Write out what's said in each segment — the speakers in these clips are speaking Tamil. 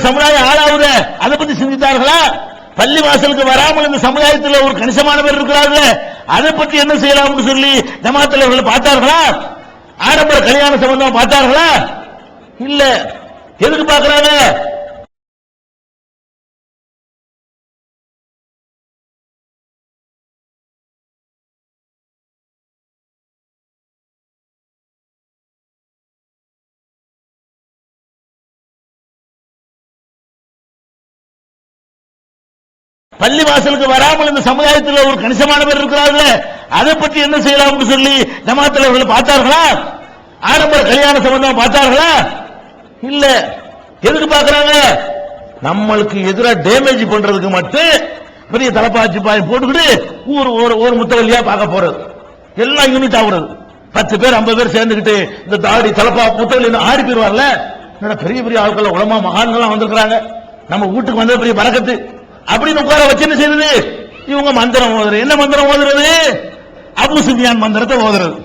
சமுதாயம் ஆளாவது அதை பத்தி சிந்தித்தார்களா? பள்ளி வாசலுக்கு வராமல் இந்த சமுதாயத்தில் ஒரு கணிசமான பேர் இருக்கிறார்கள். அதை பற்றி என்ன செய்யலாம்னு சொல்லி ஜமாத் தலைவர்கள் பார்த்தார்களா? ஆடம்பர கல்யாண சம்பந்தம் பார்த்தார்களா? இல்ல. எதுக்கு பாக்குறாங்க பள்ளி வாசலுக்கு வராமல் இந்த சமுதாயத்தில் ஒரு கணிசமான பேர் இருக்கிறார்கள் அதை பற்றி என்ன செய்யலாம் சொல்லி ஜமாத்தில் அவர்கள் பார்த்தார்களா? ஆடம்பர கல்யாண சம்பந்தம் பார்த்தார்களா? இல்ல. எதுக்கு பாக்குறாங்க நம்மளுக்கு எதிராக டேமேஜ் பண்றதுக்கு மட்டும் பெரிய தலப்பாச்சி பாய் போட்டுக்கிட்டு ஊர் ஒரு ஒரு முத்தவல்லியா பார்க்க போறது. எல்லாம் யூனிட் ஆகுறது. பத்து பேர் ஐம்பது பேர் சேர்ந்துக்கிட்டு இந்த தாடி தலைப்பா முத்தவல்லி ஆடி போயிருவார்ல பெரிய பெரிய ஆட்கள் உலமா மகான்கள்லாம் வந்திருக்கிறாங்க. நம்ம வீட்டுக்கு வந்தது பெரிய பறக்கத்து. அப்படின்னு உட்கார வச்சு என்ன செய்யுது இவங்க மந்திரம் ஓதுறது. என்ன மந்திரம் ஓதுறது? அபு சுஃபியான் மந்திரத்தை ஓதுறது.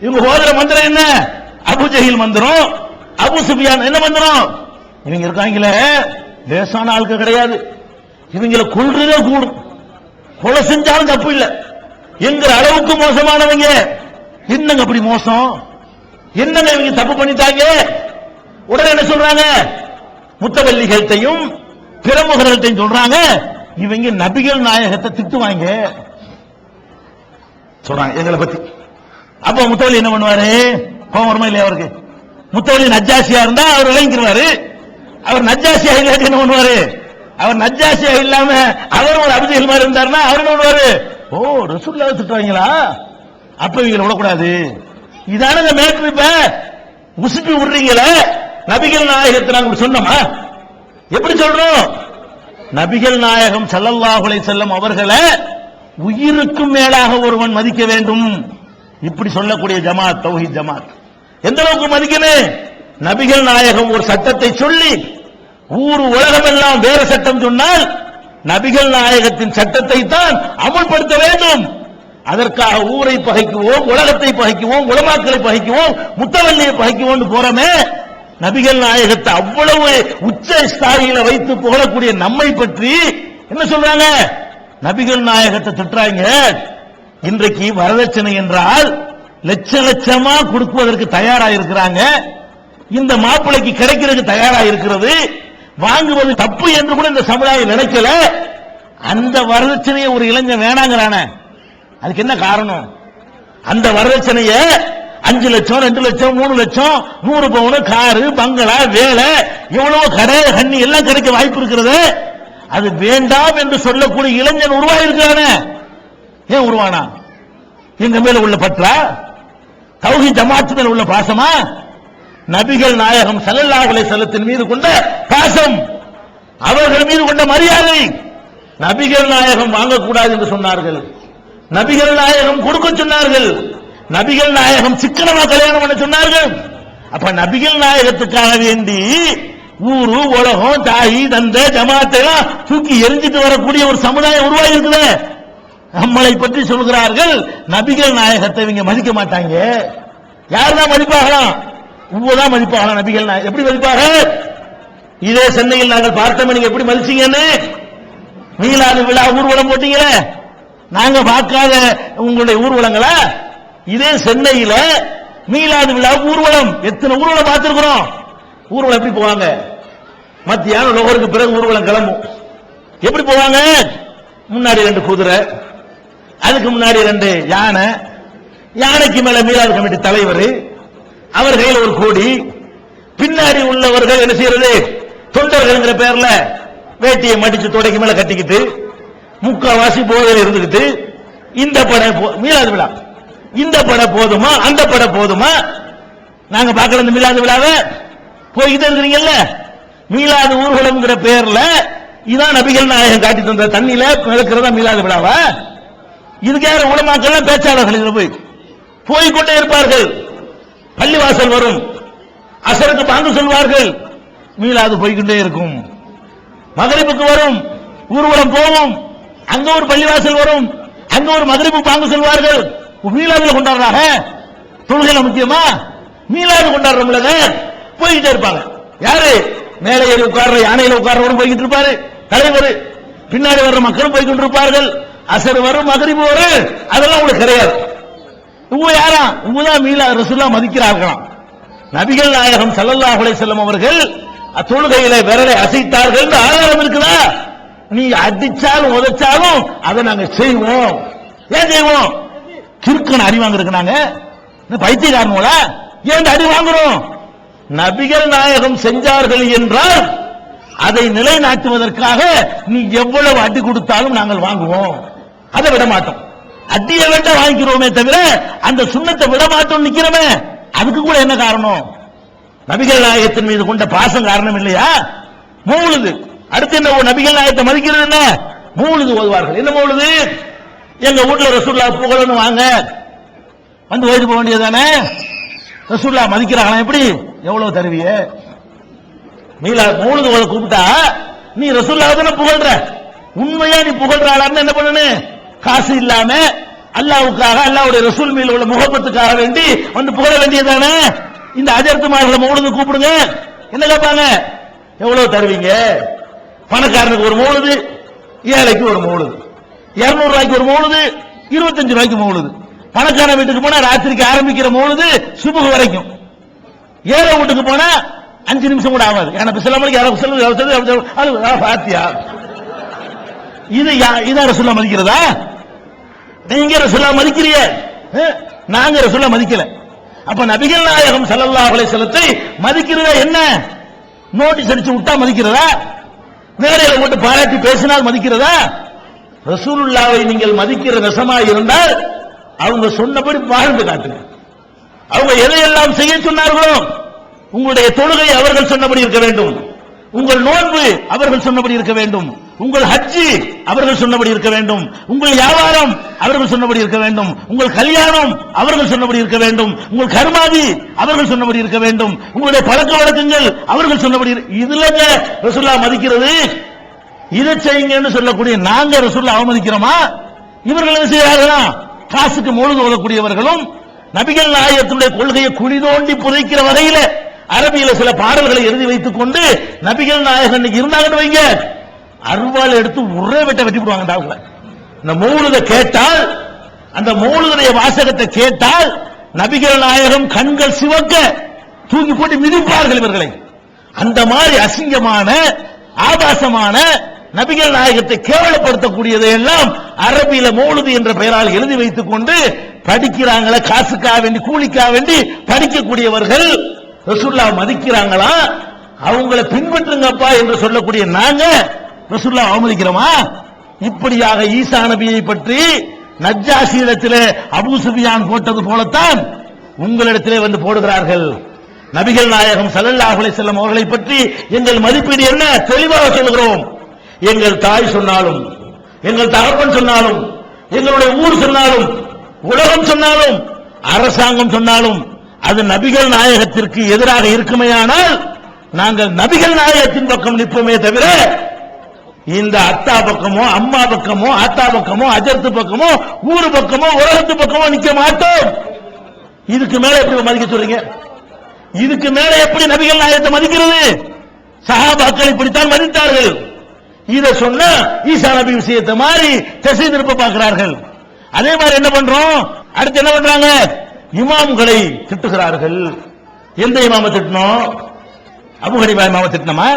இவங்க ஓதுற மந்திரம் என்ன? அபு ஜஹில் மந்திரம். அபு சுஃபியான் என்ன மந்திரம்? இவங்க இருக்காங்களே. லேசான ஆட்கள் கிடையாது. இவங்களை கொள்றதே கூடும். கொலை செஞ்சாலும் தப்பு இல்லை. எங்கிற அளவுக்கு மோசமானவங்க. என்னங்க அப்படி மோசம்? என்னங்க இவங்க தப்பு பண்ணிட்டாங்க? உடனே என்ன சொல்றாங்க? முத்தவல்லிகள்கிட்டையும் பிரமுகர்கள்ட்ட சொல்றாங்க இவங்க நபிகள் நாயகத்தை திட்டுவாங்க. சொல்றாங்க எங்களை பத்தி. அப்ப முத்தவலி என்ன பண்ணுவாரு? கோபம் வருமா இல்லையா அவருக்கு? முத்தவலி நஜ்ஜாசியா இருந்தா அவர் விளங்கிடுவாரு அவர் நஜ்ஜாசியா இல்லாட்டி என்ன பண்ணுவாரு? அவர் நஜ்ஜாசியா இல்லாம அவர் ஒரு அபிஜெயில் மாதிரி இருந்தாருன்னா அவர் என்ன பண்ணுவாரு? ஓ ரசூல்லா திட்டுவாங்களா? அப்ப இவங்களை விடக்கூடாது. இதான மேட்ரு இப்ப உசுப்பி விடுறீங்களே? நபிகள் நாயகத்தை நாங்க சொன்னோமா? எப்படி சொல்றோம்? நபிகள் நாயகம் சல்லல்லாஹுலை அலைஹி செல்லம் அவர்களை உயிருக்கும் மேலாக ஒருவன் மதிக்க வேண்டும். இப்படி சொல்லக்கூடிய ஜமாத் தௌஹி ஜமாத் எந்த அளவுக்கு மதிக்கணும் நபிகள் நாயகம் ஒரு சட்டத்தை சொல்லி ஊர் உலகம் எல்லாம் வேற சட்டம் சொன்னால் நபிகள் நாயகத்தின் சட்டத்தை தான் அமல்படுத்த வேண்டும். அதற்காக ஊரை பகைக்குவோம் உலகத்தை பகைக்குவோம் உலமாக்களை பகைக்குவோம் முத்தவல்லியை பகைக்குவோம் போறமே. நபிகள் நாயகத்தை அவ்வளவு உச்ச ஸ்தாயில வைத்து புகழக்கூடிய நம்மை பற்றி என்ன சொல்றாங்க? நபிகள் நாயகத்தை திட்டுறாங்க. இன்றைக்கு வரதட்சணை என்றால் லட்ச லட்சமா கொடுக்குவதற்கு தயாரா இருக்கிறாங்க இந்த மாப்பிளைக்கு கிடைக்கிறதுக்கு தயாரா இருக்கிறது வாங்குவது தப்பு என்று கூட இந்த சமுதாயம் நினைக்கல. அந்த வரதட்சணையை ஒரு இளைஞன் வேணாங்கிறான. அதுக்கு என்ன காரணம்? அந்த வரதட்சணையை அஞ்சு லட்சம் ரெண்டு லட்சம் மூணு லட்சம் நூறு பவுன் காரு பங்களா வேலை எவ்வளவு கடை கண்ணி எல்லாம் கிடைக்க வாய்ப்பு இருக்கிறது. அது வேண்டாம் என்று சொல்லக்கூடிய இளைஞன் உருவாயிருக்கானே ஏன் உருவானா? எங்க மேல உள்ள பற்றா? தௌஹி ஜமாத்து மேல உள்ள பாசமா? நபிகள் நாயகம் ஸல்லல்லாஹு செல்லத்தின் மீது கொண்ட பாசம். அவர்கள் மீது கொண்ட மரியாதை. நபிகள் நாயகம் வாங்கக்கூடாது என்று சொன்னார்கள். நபிகள் நாயகம் கொடுக்க சொன்னார்கள். நபிகள் நாயகம் சிக்கனமா கல்யாணம் பண்ண சொன்னார்கள். அப்ப நபிகள் நாயகத்துக்காக வேண்டி ஊரு உலகம் தாயி தந்த ஜமாத்தை எல்லாம் தூக்கி எரிஞ்சிட்டு வரக்கூடிய ஒரு சமுதாயம் உருவாகி இருக்குது நம்மளை பற்றி சொல்கிறார்கள் நபிகள் நாயகத்தை இவங்க மதிக்க மாட்டாங்க. யாருதான் மதிப்பாகலாம்? உவ்வதான் மதிப்பாகலாம் நபிகள் நாயகம் எப்படி மதிப்பாக? இதே சென்னையில் நாங்கள் பார்த்தோம் நீங்க எப்படி மதிச்சீங்கன்னு? மீளாது விழா ஊர்வலம் போட்டீங்களே. நாங்க பார்க்காத உங்களுடைய ஊர்வலங்களா? இதே சென்னையில மீளாது விழா ஊர்வலம். எத்தனை ஊர்வலம் பார்த்திருக்கிறோம்? ஊர்வலம் எப்படி போவாங்க? மத்தியானம் லோகருக்கு பிறகு ஊர்வலம் கிளம்பும். எப்படி போவாங்க? முன்னாடி ரெண்டு குதிரை அதுக்கு முன்னாடி ரெண்டு யானை. யானைக்கு மேல மீளாது கமிட்டி தலைவர். அவர் கையில் ஒரு கோடி. பின்னாடி உள்ளவர்கள் என்ன செய்யறது? தொண்டர்கள் பேர்ல வேட்டியை மடிச்சு தொடைக்கு மேல கட்டிக்கிட்டு முக்காவாசி போதையில் இருந்துகிட்டு இந்த படை போ- மீளாது விழா. இந்த படம் போதுமா அந்த படம் போதுமா? நாங்க பார்க்கல இந்த மீலாது விழாவை? போய்கிட்டே இருக்கிறீங்கல்ல மீளாது ஊர்வலம்ங்கிற பேர்ல இதான் நபிகள் நாயகம் காட்டி தந்த தண்ணியில மிதக்கிறதா மீலாது விழாவா? இதுக்கு யாரும் உலமாக்கள் பேச்சாளர்கள் இதுல போய்? போய்கொண்டே இருப்பார்கள். பள்ளிவாசல் வரும். அசருக்கு பாங்கு சொல்வார்கள். மீளாது போய்கொண்டே இருக்கும். மகரிப்புக்கு வரும். ஊர்வலம் போகும். அங்க ஒரு பள்ளிவாசல் வரும். அங்க ஒரு மகரிப்பு பாங்கு சொல்வார்கள். மீளாதுல கொண்டாடுறாங்க. தொழுகையில முக்கியமா? மீலாது கொண்டாடுறோம்ல போய்கிட்டே இருப்பாங்க. யாரு? மேலே ஏறி உட்கார்ற யானையில உட்கார்றவரும் போய்கிட்டு இருப்பாரு. தலைவர். பின்னாடி வர்ற மக்களும் போய்கிட்டு இருப்பார்கள் அசர் வரும் மகரிபு வரும் அதெல்லாம் உங்களுக்கு கிடையாது. இவங்க யாரா? இவங்க தான் மீளா ரசூல்லா மதிக்கிறார்களாம். நபிகள் நாயகம் சல்லல்லா அலை செல்லம் அவர்கள் தொழுகையில விரலை அசைத்தார்கள் ஆதாரம் இருக்குதா? நீ அடிச்சாலும் உதைச்சாலும் அதை நாங்க செய்வோம். ஏன் செய்வோம்? கிறுக்கன் அடி வாங்குறதுக்கு நாங்க இந்த பைத்தியக்காரனோட ஏன் இந்த அடி வாங்குறோம் நபிகள் நாயகம் செஞ்சார்கள் என்றால் அதை நிலைநாட்டுவதற்காக நீ எவ்வளவு அடி கொடுத்தாலும் நாங்கள் வாங்குவோம். அதை விட மாட்டோம் அடியை வேண்டாம் வாங்கிக்கிறோமே தவிர அந்த சுண்ணத்தை விட மாட்டோம் நிக்கிறோமே. அதுக்கு கூட என்ன காரணம்? நபிகள் நாயகத்தின் மீது கொண்ட பாசம் காரணம் இல்லையா? மூழுது. அடுத்து என்ன நபிகள் நாயகத்தை மதிக்கிறது என்ன? மூழுது ஓதுவார்கள். என்ன மூழுது? எங்க வீட்டுல ரசூல்லா புகழன்னு வாங்க. வந்து ஓய்வு போக வேண்டியதானே ரசூல்லா மதிக்கிறாங்களா எப்படி? எவ்வளவு தருவிய? மீலா மூழுது உங்களை கூப்பிட்டா நீ ரசூல்லா தானே புகழ்ற? உண்மையா நீ புகழ்றாளான்னு என்ன பண்ணனு? காசு இல்லாம அல்லாவுக்காக அல்லாவுடைய ரசூல் மேல உள்ள முகப்பத்துக்காக வேண்டி வந்து புகழ வேண்டியதானே இந்த அஜர்த்துமார்களை மூழுது கூப்பிடுங்க. என்ன கேட்பாங்க எவ்வளவு தருவீங்க? பணக்காரனுக்கு ஒரு மூழுது ஏழைக்கு ஒரு மூழுது இருநூறு ரூபாய்க்கு ஒரு மூழுது இருபத்தஞ்சு ரூபாய்க்கு மூழுது பணக்கார வீட்டுக்கு போனா ராத்திரிக்கு ஆரம்பிக்கிற மூழுது சுபுகு வரைக்கும். ஏழை வீட்டுக்கு போனா அஞ்சு நிமிஷம் கூட ஆகாது. எனக்கு சில மணிக்கு யாரும் சொல்லு பாத்தியா? இது இதான் ரசுல்லா மதிக்கிறதா? நீங்க ரசுல்லா மதிக்கிறிய. நாங்க ரசுல்லா மதிக்கல. அப்ப நபிகள் நாயகம் செல்லல்லா அவளை செலத்தை மதிக்கிறதா என்ன? நோட்டீஸ் அடிச்சு விட்டா மதிக்கிறதா? மேடையில போட்டு பாராட்டி பேசினால் மதிக்கிறதா? ரசூலுல்லாவை நீங்கள் மதிக்கிற நெசமா இருந்தால் அவங்க சொன்னபடி வாழ்ந்து காட்டுங்க. அவங்க எதையெல்லாம் செய்ய சொன்னார்களோ உங்களுடைய தொழுகை அவர்கள் சொன்னபடி இருக்க வேண்டும். உங்கள் நோன்பு அவர்கள் சொன்னபடி இருக்க வேண்டும். உங்கள் ஹஜ்ஜி அவர்கள் சொன்னபடி இருக்க வேண்டும். உங்கள் வியாபாரம் அவர்கள் சொன்னபடி இருக்க வேண்டும். உங்கள் கல்யாணம் அவர்கள் சொன்னபடி இருக்க வேண்டும். உங்கள் கர்மாதி அவர்கள் சொன்னபடி இருக்க வேண்டும். உங்களுடைய பழக்க வழக்கங்கள் அவர்கள் சொன்னபடி இதுல இதுலங்க மதிக்கிறது? இதை செய்யுங்கன்னு சொல்லக்கூடிய நாங்க ரசூல்ல அவமதிக்கிறோமா? இவர்கள் என்ன செய்கிறார்களா காசுக்கு முழுது ஓதக்கூடியவர்களும் நபிகள் நாயகத்தினுடைய கொள்கையை குழி தோண்டி புதைக்கிற வகையில அரபியில சில பாடல்களை எழுதி வைத்துக் கொண்டு நபிகள் நாயகன் இருந்தாங்கன்னு வைங்க. அருவாள் எடுத்து உரே வெட்ட வெட்டி விடுவாங்க இந்த மௌலுத கேட்டால் அந்த மூலதனுடைய வாசகத்தை கேட்டால் நபிகள் நாயகம் கண்கள் சிவக்க தூக்கி போட்டு மிதிப்பார்கள் இவர்களை. அந்த மாதிரி அசிங்கமான ஆபாசமான நபிகள் நாயகத்தை கேவலப்படுத்தக்கூடியதை எல்லாம் அரபியில மௌலுது என்ற பெயரால் எழுதி வைத்துக் கொண்டு படிக்கிறாங்களா காசுக்காக வேண்டி கூலிக்காக வேண்டி படிக்கக்கூடியவர்கள் ரசுல்லா மதிக்கிறாங்களா? அவங்களை பின்பற்றுங்கப்பா என்று சொல்லக்கூடிய நாங்க ரசுல்லா அவமதிக்கிறோமா? இப்படியாக ஈசா நபியை பற்றி நஜ்ஜாசி அபு சுபியான் போட்டது போலத்தான் உங்களிடத்திலே வந்து போடுகிறார்கள். நபிகள் நாயகம் ஸல்லல்லாஹு செல்லும் வஸல்லம் அவர்களை பற்றி எங்கள் மதிப்பீடு என்ன? தெளிவாக சொல்கிறோம் எங்கள் தாய் சொன்னாலும் எங்கள் தகப்பன் சொன்னாலும் எங்களுடைய ஊர் சொன்னாலும் உலகம் சொன்னாலும் அரசாங்கம் சொன்னாலும் அது நபிகள் நாயகத்திற்கு எதிராக இருக்குமேயானால் நாங்கள் நபிகள் நாயகத்தின் பக்கம் நிற்போமே தவிர இந்த அத்தா பக்கமோ அம்மா பக்கமோ ஆத்தா பக்கமோ அஜர்த்து பக்கமோ ஊரு பக்கமோ உலகத்து பக்கமோ நிக்க மாட்டோம். இதுக்கு மேல எப்படி மதிக்க சொல்றீங்க? இதுக்கு மேல எப்படி நபிகள் நாயகத்தை மதிக்கிறது? சகாபாக்கள் இப்படித்தான் மதித்தார்கள். இதை சொன்னா ஈசா நபி விஷயத்தை மாதிரி திசை திருப்ப பார்க்கிறார்கள். அதே மாதிரி என்ன பண்றோம்? அடுத்து என்ன பண்றாங்க? இமாம்களை திட்டுகிறார்கள். எந்த இமாம திட்டணும்? அபு ஹனிஃபா இமாம திட்டணுமா?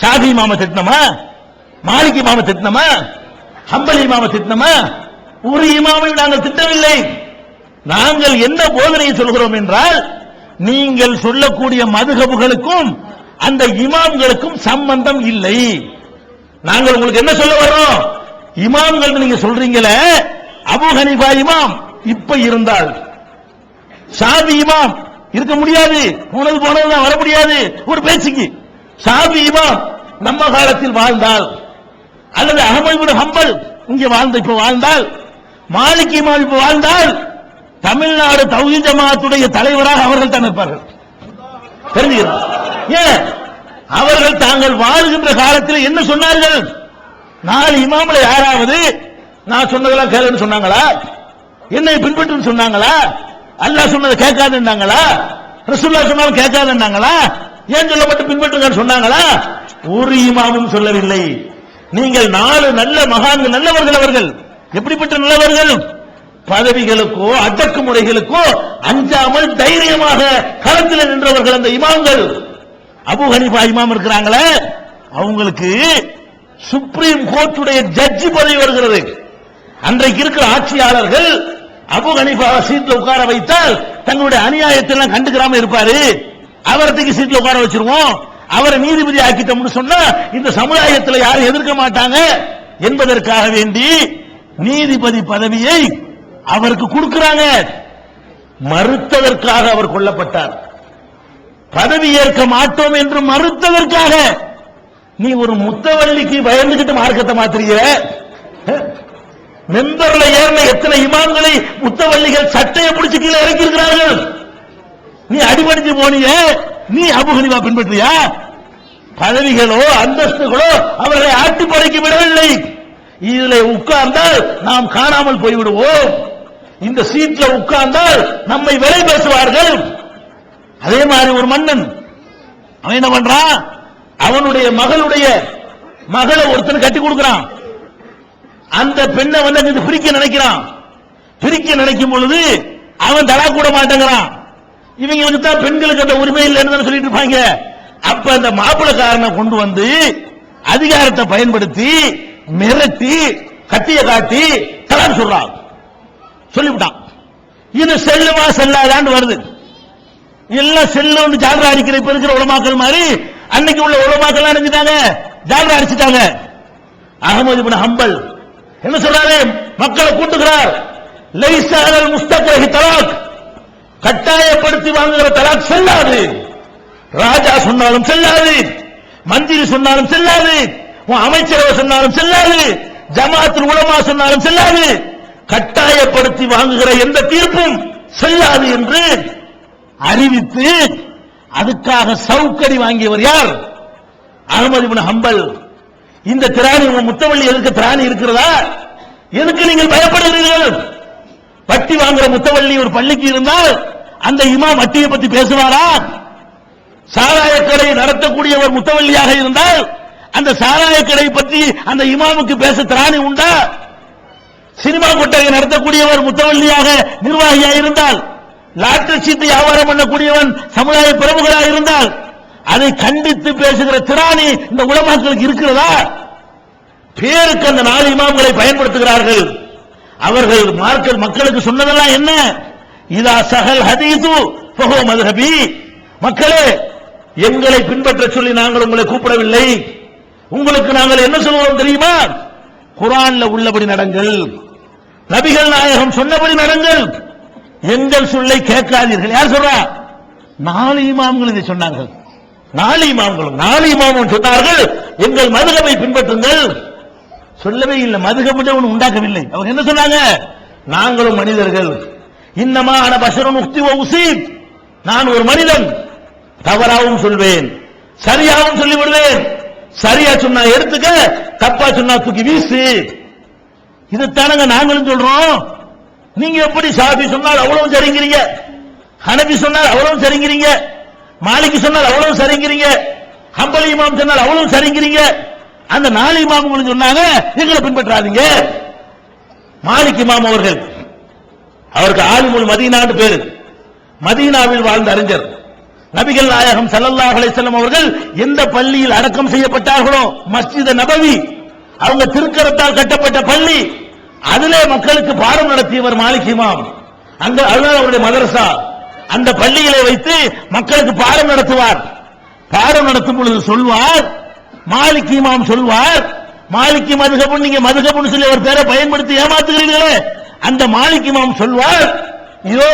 ஷாஃபி இமாம திட்டணுமா? மாலிக் இமாம திட்டணுமா? ஹம்பலி இமாம திட்டணுமா? ஒரு இமாமை நாங்கள் திட்டவில்லை. நாங்கள் என்ன போதனையை சொல்கிறோம் என்றால் நீங்கள் சொல்லக்கூடிய மதுகபுகளுக்கும் அந்த இமாம்களுக்கும் சம்பந்தம் இல்லை. நாங்கள் உங்களுக்கு என்ன சொல்ல வர்றோம்? இமாம்கள் நீங்க சொல்றீங்களே? அபு ஹனிஃபா இமாம் இப்ப இருந்தால். சாதி இமாம் இருக்க முடியாது. போனது போனதுதான் வர முடியாது. ஒரு பேச்சுக்கு. சாதி இமாம் நம்ம காலத்தில் வாழ்ந்தால் அல்லது அகமது ஹம்பல் இங்க வாழ்ந்த இப்ப வாழ்ந்தால் மாலிக் இமாம் இப்ப வாழ்ந்தால் தமிழ்நாடு தௌஹீத் ஜமாத்துடைய தலைவராக அவர்கள் தான் இருப்பார்கள். தெரிஞ்சுக்கிறோம்? ஏன்? அவர்கள் தாங்கள் வாழ்கின்ற காலத்தில் என்ன சொன்னார்கள்? நாலு இமாம்ல யாராவது நான் சொன்னதெல்லாம் கேளுன்னு சொன்னாங்களா? என்னை பின்பற்று சொன்னாங்களா? அல்லாஹ் சொன்னதை கேட்காதுன்னாங்களா? ரசூல்லா சொன்னாலும் கேட்காதுன்னாங்களா? ஏன் சொல்லப்பட்டு பின்பற்றுங்கன்னு சொன்னாங்களா? ஒரு இமாமும் சொல்லவில்லை. நீங்கள் நாலு நல்ல மகான்கள் நல்லவர்கள் அவர்கள். எப்படிப்பட்ட நல்லவர்கள்? பதவிகளுக்கோ அடக்குமுறைகளுக்கோ அஞ்சாமல் தைரியமாக களத்தில் நின்றவர்கள் அந்த இமாம்கள். அபு ஹனிஃபா இமாம் இருக்கிறாங்களே அவங்களுக்கு சுப்ரீம் கோர்ட்டுடைய ஜட்ஜி பதவி வருகிறது. அன்றைக்கு இருக்கிற ஆட்சியாளர்கள் அபு ஹனிஃபா சீட்ல உட்கார வைத்தால் தங்களுடைய அநியாயத்தை எல்லாம் கண்டுக்கிறாம இருப்பாரு. அவரத்துக்கு சீட்ல உட்கார வச்சிருவோம். அவரை நீதிபதி ஆக்கிட்டோம்னு சொன்னா இந்த சமுதாயத்தில் யாரும் எதிர்க்க மாட்டாங்க. என்பதற்காக வேண்டி நீதிபதி பதவியை அவருக்கு கொடுக்கிறாங்க. மறுத்ததற்காக அவர் கொல்லப்பட்டார். பதவி ஏற்க மாட்டோம் என்று மறுத்ததற்காக நீ ஒரு முத்தவள்ளிக்கு பயந்துகிட்டு மார்க்கத்தை மாத்திரிக்கிற? மெம்பர்ல ஏறின எத்தனை இமாம்களை முத்தவள்ளிகள் சட்டையை பிடிச்சு கீழே இறக்கி இருக்கிறார்கள் நீ அடிபடிச்சு போனிய நீ அபுகனிவா பின்பற்றியா? பதவிகளோ அந்தஸ்துகளோ அவர்களை ஆட்டி படைக்க விடவில்லை. இதுல உட்கார்ந்தால் நாம் காணாமல் போய்விடுவோம். இந்த சீட்ல உட்கார்ந்தால் நம்மை விலை பேசுவார்கள். அதே மாதிரி ஒரு மன்னன். அவன் என்ன பண்றான்? அவனுடைய மகளுடைய மகளை ஒருத்தன் கட்டி கொடுக்கிறான். அந்த பெண்ணை வந்து அங்கிருந்து பிரிக்க நினைக்கிறான். பிரிக்க நினைக்கும் பொழுது அவன் தலா கூட மாட்டேங்கிறான். இவங்களுக்கு தான் பெண்களுக்கு அந்த உரிமை இல்லைன்னு சொல்லிட்டு இருப்பாங்க. அப்ப அந்த மாப்பிளக்காரனை கொண்டு வந்து அதிகாரத்தை பயன்படுத்தி மிரட்டி கத்திய காட்டி தலாக் சொல்றான். சொல்லிவிட்டான். இது செல்லுமா செல்லாதான்னு வருது. எல்லாம் செல்லுன்னு ஜாலரா அடிக்கிற இப்ப இருக்கிற உலமாக்கள் மாதிரி அன்னைக்கு உள்ள உலமாக்கள் அடைஞ்சிட்டாங்க ஜாலரா அடிச்சிட்டாங்க. அகமது பின் ஹம்பல். என்ன சொல்றாரு? மக்களை கூட்டுகிறார். லைசாகல் முஸ்தகி தலாக். கட்டாயப்படுத்தி வாங்குகிற தலாக் செல்லாது. ராஜா சொன்னாலும் செல்லாது. மந்திரி சொன்னாலும் செல்லாது. உன் அமைச்சரவை சொன்னாலும் செல்லாது. ஜமாத்தில் உலமா சொன்னாலும் செல்லாது. கட்டாயப்படுத்தி வாங்குகிற எந்த தீர்ப்பும் செல்லாது என்று அறிவித்து அதுக்காக சவுக்கடி வாங்கியவர் யார்? அகமது இப்னு ஹம்பல். இந்த திராணி உங்க முத்தவள்ளி எதுக்கு திராணி இருக்கிறதா? எதுக்கு நீங்கள் பயப்படுகிறீர்கள்? வட்டி வாங்குற முத்தவள்ளி ஒரு பள்ளிக்கு இருந்தால் அந்த இமாம் வட்டியை பத்தி பேசுவாரா? சாராய கடை நடத்தக்கூடியவர் முத்தவள்ளியாக இருந்தால் அந்த சாராய கடை பற்றி அந்த இமாமுக்கு பேச திராணி உண்டா? சினிமா கொட்டகை நடத்தக்கூடியவர் முத்தவள்ளியாக நிர்வாகியாக இருந்தால் லாட்டரி சீட்டு வியாபாரம் பண்ணக்கூடியவன் சமுதாய பிரமுகராக இருந்தால் அதை கண்டித்து பேசுகிற திராணி இந்த உலமாக்களுக்கு இருக்கிறதா? பேருக்கு அந்த நாலு இமாம்களை பயன்படுத்துகிறார்கள். அவர்கள் மார்க்க மக்களுக்கு சொன்னதெல்லாம் என்ன? இதா சகல் ஹதீது ஃபஹோ மதுஹபி. மக்களே எங்களை பின்பற்ற சொல்லி நாங்கள் உங்களை கூப்பிடவில்லை. உங்களுக்கு நாங்கள் என்ன சொல்லுவோம் தெரியுமா? குரான்ல உள்ளபடி நடங்கள். நபிகள் நாயகம் சொன்னபடி நடங்கள். எங்கள் சொல்லை கேட்காதீர்கள். யார் சொல்றா? நாலு இமாம்கள் இதை சொன்னார்கள். நாலு இமாம்களும் நாலு இமாமும் சொன்னார்கள். எங்கள் மதுகவை பின்பற்றுங்கள். சொல்லவே இல்லை. மதுகபத்தை ஒன்று உண்டாக்கவில்லை. அவங்க என்ன சொன்னாங்க? நாங்களும் மனிதர்கள். இன்னமா அன பசரன் உக்தி உசீப் நான் ஒரு மனிதன். தவறாவும் சொல்வேன். சரியாகவும் சொல்லிவிடுவேன். சரியா சொன்னா எடுத்துக்க தப்பா சொன்னா தூக்கி வீசு. இதுதானங்க நாங்களும் சொல்றோம்? நீங்க எப்படி சாபி சொன்னால் அவ்வளவு சரிங்கிறீங்க? ஹனபி சொன்னால் அவ்வளவு சரிங்கிறீங்க? மாலிக்கு சொன்னால் அவ்வளவு சரிங்கிறீங்க? ஹம்பலி இமாம் சொன்னால் அவ்வளவு சரிங்கிறீங்க? அந்த நாலு இமாம்களும் சொன்னாங்க எங்களை பின்பற்றாதீங்க. மாலிக் இமாம் அவர்கள் அவருக்கு ஆலிமுல் மதீனான்னு பேரு. மதீனாவில் வாழ்ந்த அறிஞர். நபிகள் நாயகம் சல்லல்லாஹ் அலைஹி அவர்கள் எந்த பள்ளியில் அடக்கம் செய்யப்பட்டார்களோ மஸ்ஜித் நபவி அவங்க திருக்கரத்தால் கட்டப்பட்ட பள்ளி அதிலே மக்களுக்கு பாடம் நடத்தியவர் மாலிக் இமாம். அந்த அதுதான் அவருடைய மதரசா. அந்த பள்ளிகளை வைத்து மக்களுக்கு பாடம் நடத்துவார். பாடம் நடத்தும் பொழுது சொல்வார் மாலிக் இமாம் சொல்வார் மாலிக்கி மதுகபுன் நீங்க மதுகபுன் சொல்லி அவர் பேரை பயன்படுத்தி ஏமாத்துகிறீர்களே. அந்த மாலிக் இமாம் சொல்வார் இதோ